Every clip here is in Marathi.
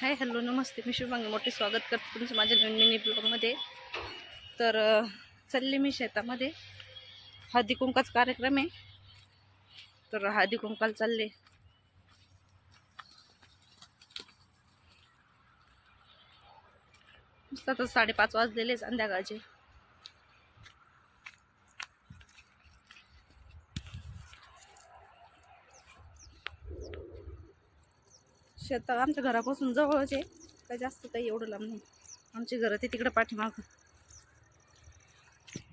हाय हॅलो नमस्ते. मी शुभांगी मोठे स्वागत करते तुमचं माझ्या नवीन मिनी ब्लॉगमध्ये. तर चालले मी शेतामध्ये. हळदी कुंकाचा कार्यक्रम आहे. तर हळदी कुंकाला चालले. आता साडेपाच वाजलेले संध्याकाळचे. शेत आमच्या घरापासून जवळच आहे. काय जास्त काही एवढं लांब नाही. आमची घरं ते तिकडं पाठीमाग.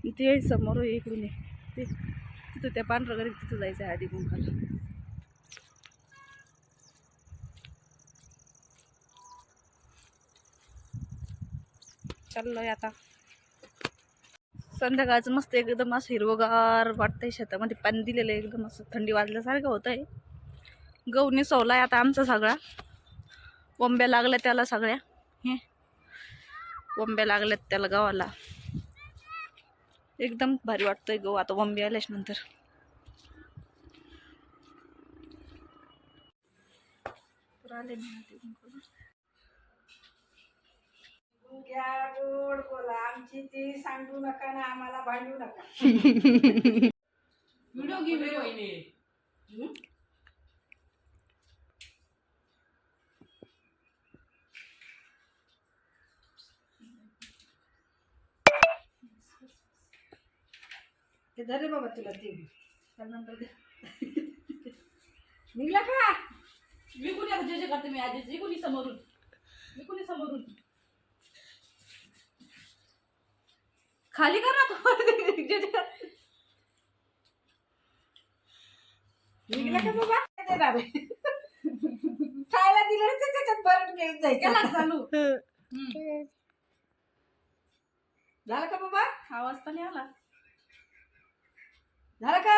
ते समोर इकडून आहे. ते तिथं त्या पांढरं घरी तिथं जायचं आहे आधी कुंकाला चाललोय आता. संध्याकाळचं मस्त एकदम असं हिरवगार वाटतंय शेतामध्ये. पाणी दिलेलं आहे एकदम असं थंडी वाजल्यासारखं होत आहे गहू निसवलाय आता आमचा सगळा. वंब्या लागल्या त्याला सगळ्या. हे. वंब्या लागल्यात त्याला गव्हाला. एकदम भारी वाटतोय गहू आता वंबे आल्याच नंतर आले. घ्या गोड बोला. आमची ती सांगू नका ना आम्हाला भांडू नका. व्हिडिओ घे ते धर बाबा तुला ते. त्यानंतर दे. निघला का? मी कुणी जे जे करते? मी आधीच मी कुणी समोरून? मी कुणी समोरून? खाली कर ना तू. जे जे कर. निघला का बाबा? देणार? खायला दिलं ते त्याच्यात भरून घेऊन जायचं. चालू झालं का बाबा? आवाज तर नाही आला. 拿来看